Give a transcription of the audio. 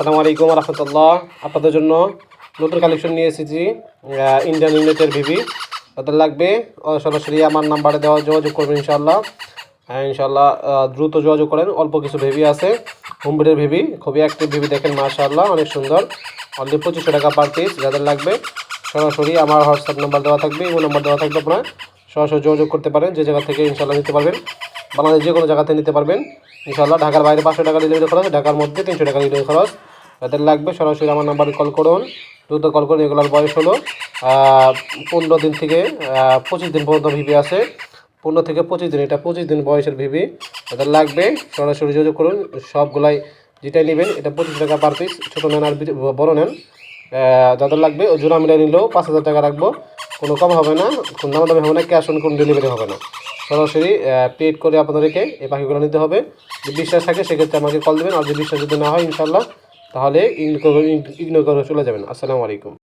আসসালামু আলাইকুম রহমতুল্লাহ। আপনাদের জন্য নতুন কালেকশন নিয়ে এসেছি ইন্ডিয়ান ইউনিটের ভিভি তাদের লাগবে সরাসরি আমার নাম্বারে দেওয়া যোগাযোগ করবেন ইনশাল্লাহ হ্যাঁ ইনশাল্লাহ দ্রুত যোগাযোগ করেন। অল্প কিছু ভেবি আছে হোমবিডের ভেবি খুবই অ্যাক্টিভ ভেবি দেখেন, মাশাআল্লাহ, অনেক সুন্দর। অলরেডি পঁচিশশো টাকা পার পিস যাদের লাগবে, সরাসরি আমার হোয়াটসঅ্যাপ নাম্বার দেওয়া থাকবে এবং নাম্বার দেওয়া থাকবে আপনারা। সরাসরি যোগাযোগ করতে পারেন, যে জায়গা থেকে ইনশাল্লাহ নিতে পারবেন। বাংলাদেশ যে কোনো জায়গাতে নিতে পারবেন। ইনশাল্লাহ ঢাকার বাইরে পাঁচশো টাকা ডেলিভারি খরচ, ঢাকার মধ্যে তিনশো টাকা ডেলিভারি খরচ। যাদের লাগবে সরাসরি আমার নাম্বারে কল করুন। দ্রুত কল করুন, এগুলোর বয়স হলো পনেরো দিন থেকে পঁচিশ দিন পর্যন্ত ভিভি আছে। পনেরো থেকে পঁচিশ দিন, এটা পঁচিশ দিন বয়সের ভিভি যাদের লাগবে, সরাসরি যোগাযোগ করুন, সবগুলাই যেটাই নেবেন। এটা পঁচিশ টাকা পার পিস ছোটো নেন আর বড় নেন। যাদের লাগবে ওই জোড়া মিলে নিলেও পাঁচ হাজার টাকা রাখব। কোনো কম হবে না, কোনো দাম দামি হবে না ক্যাশ অন কোনো ডেলিভারি হবে না। সরাসরি পেড করে আপনাদেরকে এই পাখিগুলো নিতে হবে। যদি বিশ্বাস থাকে, সেক্ষেত্রে আমাকে কল দেবেন। আর যদি বিশ্বাস যদি না হয় ইনশাল্লাহ তাহলে ইগনোর করে চলে যাবেন। আসসালামু আলাইকুম।